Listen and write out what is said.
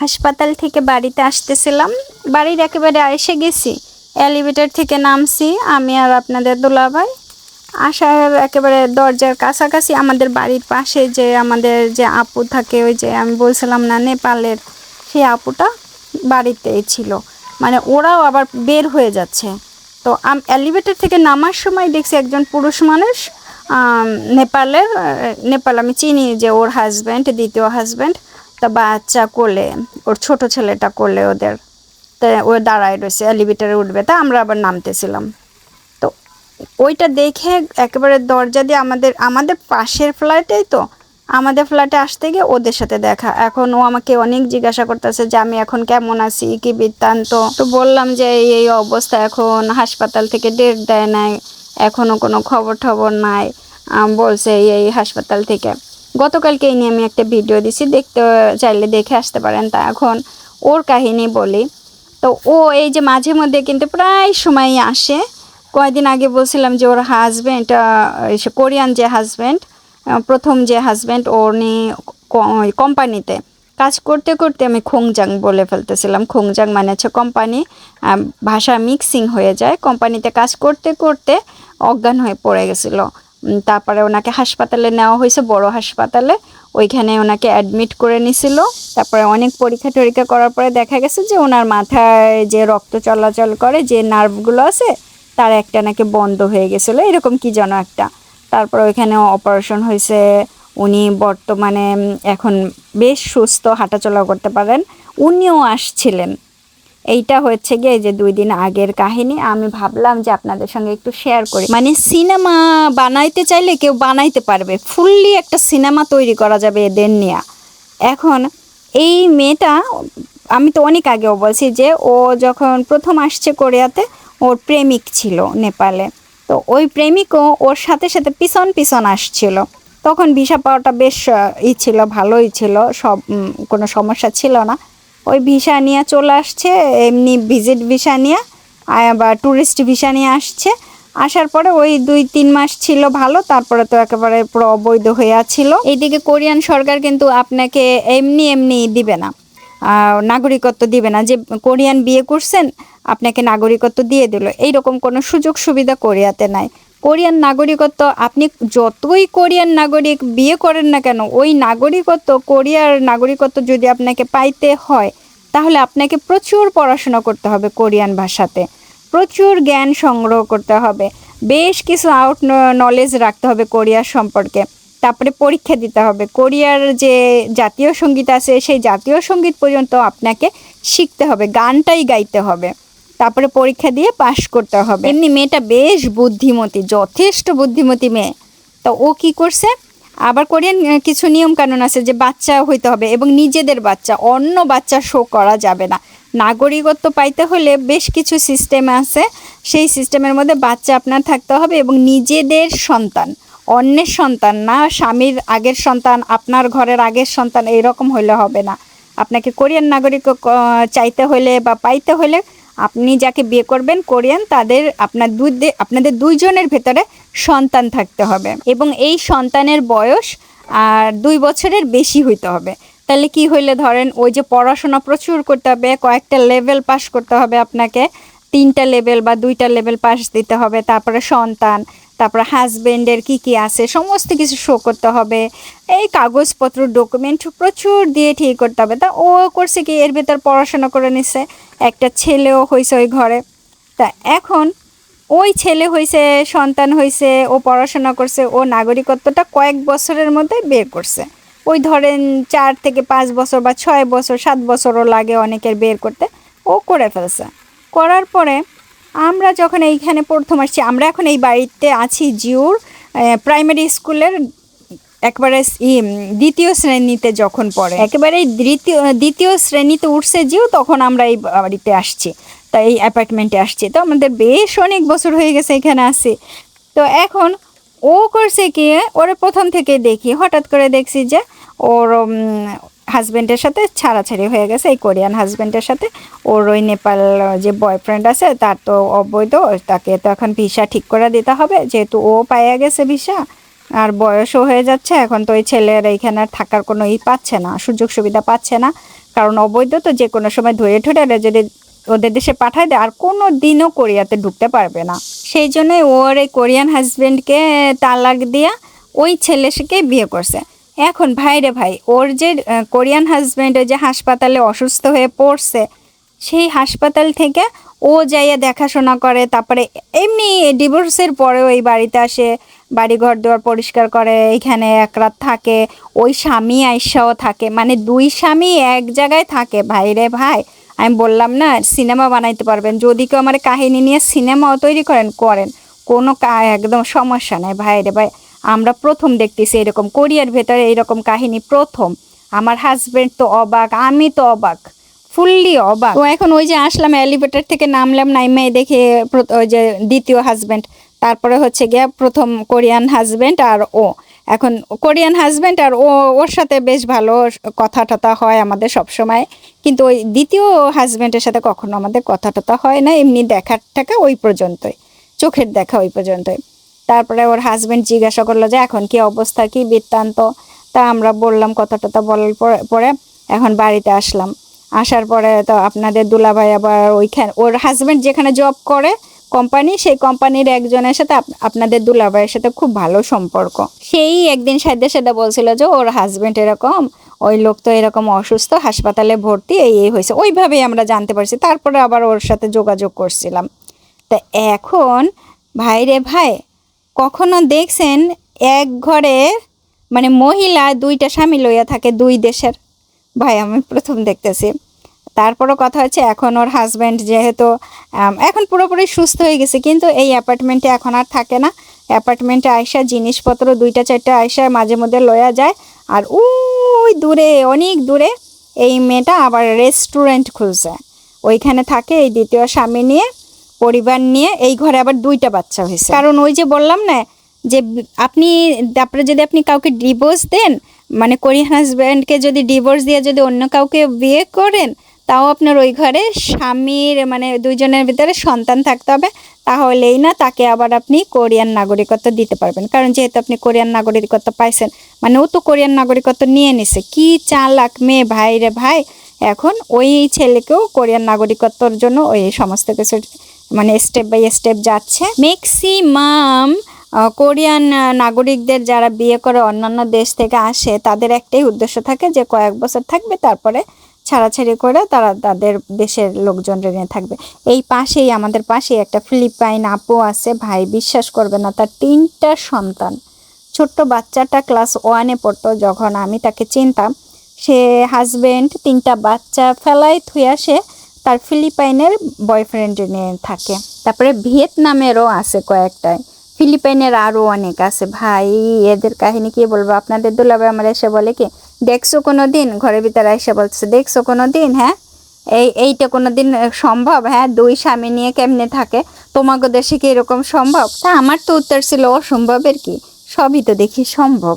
হাসপাতাল থেকে বাড়িতে আসতেছিলাম। বাড়ির একেবারে এসে গেছি। এলিভেটর থেকে নামছি। আমি আর আপনাদের দুলাভাই। আসার একেবারে দরজার কাছাকাছি আমাদের বাড়ির পাশে যে আমাদের যে আপু থাকে, ওই যে আমি বলছিলাম না, নেপালের সেই আপুটা বাড়িতেই ছিল। মানে ওরাও আবার বের হয়ে যাচ্ছে। তো আমি, এলিভেটর থেকে নামার সময় দেখছি একজন পুরুষ মানুষ নেপালের নেপাল আমি চিনি যে ওর হাজব্যান্ড দ্বিতীয় হাজব্যান্ড তা বাচ্চা কোলে, ওর ছোট ছেলেটা কোলে ওদের, তা ও দাঁড়ায় রয়েছে এলিভেটারে উঠবে, তা আমরা আবার নামতেছিলাম। তো ওইটা দেখে একেবারে দরজা দিয়ে আমাদের আমাদের পাশের ফ্ল্যাটেই তো, আমাদের ফ্ল্যাটে আসতে গিয়ে ওদের সাথে দেখা। এখন ও আমাকে অনেক জিজ্ঞাসা করতেছে যে, আমি এখন কেমন আছি? কি বৃত্তান্ত? তো বললাম যে, এই অবস্থা এখন, হাসপাতাল থেকে ডেট দেয় নাই এখনও কোনো খবর টবর নাই বলছে এই হাসপাতাল থেকে। গতকালকে এই নিয়ে আমি একটা ভিডিও দিছি, দেখতে চাইলে দেখে আসতে পারেন। তা এখন ওর কাহিনী বলি। তো ও এই যে মাঝে মধ্যে কিন্তু প্রায় সময়ই আসে। কয়েকদিন আগে বলছিলাম যে ওর হাজব্যান্ড কোরিয়ান যে হাজব্যান্ড প্রথম যে হাজব্যান্ড উনি কোম্পানিতে কাজ করতে করতে আমি খোংজাং বলে ফেলতেছিলাম। খোংজাং মানে হচ্ছে কোম্পানি ভাষা মিক্সিং হয়ে যায়। কোম্পানিতে কাজ করতে করতে অজ্ঞান হয়ে পড়ে গেছিল। তারপরে ওনাকে হাসপাতালে নেওয়া হয়েছে, বড় হাসপাতালে। ওইখানে ওনাকে অ্যাডমিট করে নিছিল। তারপরে অনেক পরীক্ষা টরীক্ষা করার পরে দেখা গেছে যে ওনার মাথায় যে রক্ত চলাচল করে, যে নার্ভগুলো আছে, তার একটা নাকি বন্ধ হয়ে গেছিল। এরকম কি যেন একটা। তারপর ওইখানে অপারেশন হয়েছে। উনি বর্তমানে এখন বেশ সুস্থ হাঁটাচলা করতে পারেন। উনিও আসছিলেন। এইটা হচ্ছে গিয়ে যে দুই দিন আগের কাহিনী, আমি ভাবলাম যে আপনাদের সঙ্গে একটু শেয়ার করি। মানে সিনেমা বানাইতে চাইলে কেউ বানাইতে পারবে। ফুললি একটা সিনেমা তৈরি করা যাবে এদের নিয়ে। এখন এই মেয়েটা, আমি তো অনেক আগেও বলছি যে ও যখন প্রথম আসছে কোরিয়াতে, ওর প্রেমিক ছিল নেপালে। তো ওই প্রেমিকও ওর সাথে সাথে পিছন পিছন আসছিল। তখন ভিসা পাওয়াটা বেশ ই ছিল, ভালোই ছিল। সব কোনো সমস্যা ছিল না। ওই ভিসা নিয়ে চলে আসছে, এমনি ভিজিট ভিসা নিয়ে বা ট্যুরিস্ট ভিসা নিয়ে আসছে। আসার পরে ওই দুই তিন মাস ছিল ভালো, তারপরে তো একেবারে পুরো অবৈধ হয়ে ছিল এইদিকে কোরিয়ান সরকার কিন্তু আপনাকে এমনি এমনি দিবে না। নাগরিকত্ব দিবে না। যে কোরিয়ান বিয়ে করছেন, আপনাকে নাগরিকত্ব দিয়ে দিল। এইরকম কোনো সুযোগ সুবিধা কোরিয়াতে নাই। কোরিয়ান নাগরিকত্ব, আপনি যতই কোরিয়ান নাগরিক বিয়ে করেন না কেন, ওই নাগরিকত্ব, কোরিয়ার নাগরিকত্ব যদি আপনাকে পাইতে হয়, তাহলে আপনাকে প্রচুর পড়াশোনা করতে হবে কোরিয়ান ভাষাতে। প্রচুর জ্ঞান সংগ্রহ করতে হবে। বেশ কিছু আউট নলেজ রাখতে হবে কোরিয়ার সম্পর্কে। তারপরে পরীক্ষা দিতে হবে। কোরিয়ার যে জাতীয় সংগীত আছে, সেই জাতীয় সংগীত পর্যন্ত আপনাকে শিখতে হবে, গানটাই গাইতে হবে। তারপরে পরীক্ষা দিয়ে পাশ করতে হবে। এমনি মেয়েটা বেশ বুদ্ধিমতী, যথেষ্ট বুদ্ধিমতী মেয়ে। তো ও কি করছে? আবার কোরিয়ান কিছু নিয়ম কানুন আছে যে বাচ্চা হইতে হবে এবং নিজেদের বাচ্চা, অন্য বাচ্চা শো করা যাবে না। নাগরিকত্ব পাইতে হলে বেশ কিছু সিস্টেম আছে। সেই সিস্টেমের মধ্যে বাচ্চা আপনার থাকতে হবে এবং নিজেদের সন্তান, অন্যের সন্তান না, স্বামীর আগের সন্তান, আপনার ঘরের আগের সন্তান এইরকম হইলে হবে না। আপনাকে কোরিয়ান নাগরিক চাইতে হলে বা পাইতে হলে আপনি যাকে বিয়ে করবেন, কোরিয়ান, তাদের আপনার দুই আপনাদের দুইজনের ভেতরে সন্তান থাকতে হবে এবং এই সন্তানের বয়স, আর দুই বছরের বেশি হইতে হবে। তাহলে কি হইলে ধরেন, ওই যে পড়াশোনা প্রচুর করতে হবে, কয়েকটা লেভেল পাস করতে হবে আপনাকে, তিনটা লেভেল বা দুইটা লেভেল পাস দিতে হবে, তারপরে সন্তান তারপরে হাজবেন্ডের কি কি আছে, সমস্ত কিছু শো করতে হবে। এই কাগজপত্র ডকুমেন্ট প্রচুর দিয়ে ঠিক করতে হবে। তা ও করছে কি, এর ভেতর পড়াশোনা করে নিছে। একটা ছেলেও হয়েছে ওই ঘরে। তা এখন ওই ছেলে হয়েছে সন্তান হয়েছে ও পড়াশোনা করছে, ও নাগরিকত্বটা কয়েক বছরের মধ্যে বের করছে। ওই ধরেন চার থেকে পাঁচ বছর বা ছয় বছর, সাত বছরও লাগে অনেকের বের করতে। ও করে ফেলছে। করার পরে আমরা যখন এইখানে প্রথম আসছি, আমরা এখন এই বাড়িতে আছি জিওর প্রাইমারি স্কুলের একবারে দ্বিতীয় শ্রেণীতে যখন পড়ে। একেবারে দ্বিতীয় দ্বিতীয় শ্রেণীতে উঠছে জিও তখন আমরা এই বাড়িতে আসছি। তা এই অ্যাপার্টমেন্টে আসছি। তো আমাদের বেশ অনেক বছর হয়ে গেছে এখানে আসি তো এখন ও করছে কি, ওরা প্রথম থেকে দেখি। হঠাৎ করে দেখছি যে ওর হাজব্যান্ডের সাথে ছাড়াছাড়ি হয়ে গেছে, এই কোরিয়ান হাজব্যান্ডের সাথে। ওর ওই নেপাল যে বয়ফ্রেন্ড আছে, তার তো অবৈধ, তাকে তো এখন ভিসা ঠিক করে দিতে হবে। যেহেতু ও পাইয়া গেছে ভিসা আর বয়সও হয়ে যাচ্ছে, এখন তো ওই ছেলের এইখানে আর থাকার কোনো ই পাচ্ছে না, সুযোগ সুবিধা পাচ্ছে না। কারণ অবৈধ তো যে কোনো সময় ধরে ঠরে যদি ওদের দেশে পাঠায় দেয়, আর কোনো দিনও কোরিয়াতে ঢুকতে পারবে না। সেই জন্যই ওর এই কোরিয়ান হাজবেন্ডকে তালাক দিয়া ওই ছেলেকে বিয়ে করছে। এখন ভাই রে ভাই, ওর যে কোরিয়ান হাজবেন্ড যে হাসপাতালে অসুস্থ হয়ে পড়ছে, সেই হাসপাতাল থেকে ও যাইয়া দেখাশোনা করে, তারপরে এমনি ডিভোর্সের পরেও এই বাড়িতে আসে বাড়ি ঘর দুয়ার পরিষ্কার করে, এখানে এক রাত থাকে, ওই স্বামী আইসাও থাকে মানে দুই স্বামী এক জায়গায় থাকে। ভাই রে ভাই, আমি বললাম না, সিনেমা বানাইতে পারবেন, যদি কেউ আমার কাহিনী নিয়ে সিনেমাও তৈরি করেন করেন, কোনো একদম সমস্যা নাই, ভাই রে ভাই। আমরা প্রথম দেখতেছি এরকম কোরিয়ার ভেতরে এরকম কাহিনী প্রথম। আমার হাজবেন্ড তো অবাক, আমি তো অবাক ফুললি অবাক। তো এখন ওই যে আসলাম এলিভেটর থেকে নামলাম, নাইমে দেখে ওই যে দ্বিতীয় হাজব্যান্ড তারপরে হচ্ছে গিয়া প্রথম কোরিয়ান হাজব্যান্ড আর ও। এখন কোরিয়ান হাজবেন্ড আর ও, ওর সাথে বেশ ভালো কথা টথা হয় আমাদের সব সময় কিন্তু ওই দ্বিতীয় হাজব্যান্ডের সাথে কখনো আমাদের কথা টথা হয় না, এমনি দেখার টাকা ওই পর্যন্তই, চোখের দেখা ওই পর্যন্তই। তারপরে ওর হাজবেন্ড জিজ্ঞাসা করল যে, এখন কি অবস্থা? কি বৃত্তান্ত? তা আমরা বললাম কথাটা তো বলার পরে- এখন বাড়িতে আসলাম। আসার পরে তো আপনাদের দুলাভাই আবার ওইখানে, ওর হাজবেন্ড যেখানে জব করে কোম্পানি সেই কোম্পানির একজনের সাথে আপ- আপনাদের দুলাভাইয়ের সাথে খুব ভালো সম্পর্ক। সেই একদিন সাথে সেটা বলছিল যে, ওর হাজবেন্ড এরকম, ওই লোক তো এরকম অসুস্থ, হাসপাতালে ভর্তি, এই এই হয়েছে। ওইভাবেই আমরা জানতে পারছি। তারপরে আবার ওর সাথে যোগাযোগ করছিলাম। তা এখন ভাই রে ভাই কখনো দেখছেন এক ঘরে মানে মহিলা দুইটা স্বামী লইয়া থাকে দুই দেশের? ভাই, আমি প্রথম দেখতেছি। তারপরও কথা হচ্ছে এখন ওর হাজব্যান্ড যেহেতু এখন পুরোপুরি সুস্থ হয়ে গেছে, কিন্তু এই অ্যাপার্টমেন্টে এখন আর থাকে না। অ্যাপার্টমেন্টে আইসা জিনিসপত্র দুইটা, চারটা আইসা মাঝে মধ্যে লয়া যায়। আর ওই দূরে, অনেক দূরে এই মেয়েটা আবার রেস্টুরেন্ট খুলছে। ওইখানে থাকে এই দ্বিতীয় স্বামী নিয়ে। পরিবার নিয়ে এই ঘরে আবার দুইটা বাচ্চা হয়েছে। কারণ ওই যে বললাম না, যে আপনি, তারপরে যদি আপনি কাউকে ডিভোর্স দেন মানে কোরিয়ান হাজব্যান্ডকে যদি ডিভোর্স দিয়ে যদি অন্য কাউকে বিয়ে করেন, তাও আপনার ওই ঘরে স্বামীর মানে দুইজনের ভিতরে সন্তান থাকতে হবে। তাহলেই না তাকে আবার আপনি কোরিয়ান নাগরিকত্ব দিতে পারবেন। কারণ যেহেতু আপনি কোরিয়ান নাগরিকত্ব পাইছেন মানে ও তো কোরিয়ান নাগরিকত্ব নিয়ে নিছে। কি চালাক মেয়ে ভাই রে ভাই, এখন ওই ছেলেকেও কোরিয়ান নাগরিকত্বর জন্য ওই সমস্ত কিছু মানে স্টেপ বাই স্টেপ যাচ্ছে। ম্যাক্সিমাম কোরিয়ান নাগরিকদের যারা বিয়ে করে অন্যান্য দেশ থেকে আসে, তাদের একটাই উদ্দেশ্য থাকে যে কয়েক বছর থাকবে, তারপরে ছাড়াছাড়ি করে তারা তাদের দেশের লোকজন নিয়ে থাকবে। এই পাশেই, আমাদের পাশেই একটা ফিলিপাইন আপু আছে, ভাই, বিশ্বাস করবে না, তার তিনটা সন্তান। ছোট্ট বাচ্চাটা ক্লাস ওয়ানে পড়তো, যখন আমি তাকে চিনতাম। সে হাজবেন্ড তিনটা বাচ্চা ফেলাই থুয়া সে তার ফিলিপাইনের বয়ফ্রেন্ড নিয়ে থাকে। তারপরে ভিয়েতনামেরও আছে কয়েকটাই ফিলিপাইনের আরও অনেক আছে। ভাই, এদের কাহিনী কি বলব? আপনাদের দুলাভাই আমার এসে বলে কি, দেখছ কোনো দিন ঘরের ভিতরে এসে বলছে দেখছ কোনো দিন হ্যাঁ? এই, এইটা কোনো দিন সম্ভব? হ্যাঁ? দুই স্বামী নিয়ে কেমনে থাকে? তোমাকে দেশে কি এরকম সম্ভব? তা আমার তো উত্তর ছিল, অসম্ভবের কি? সবই তো দেখি সম্ভব।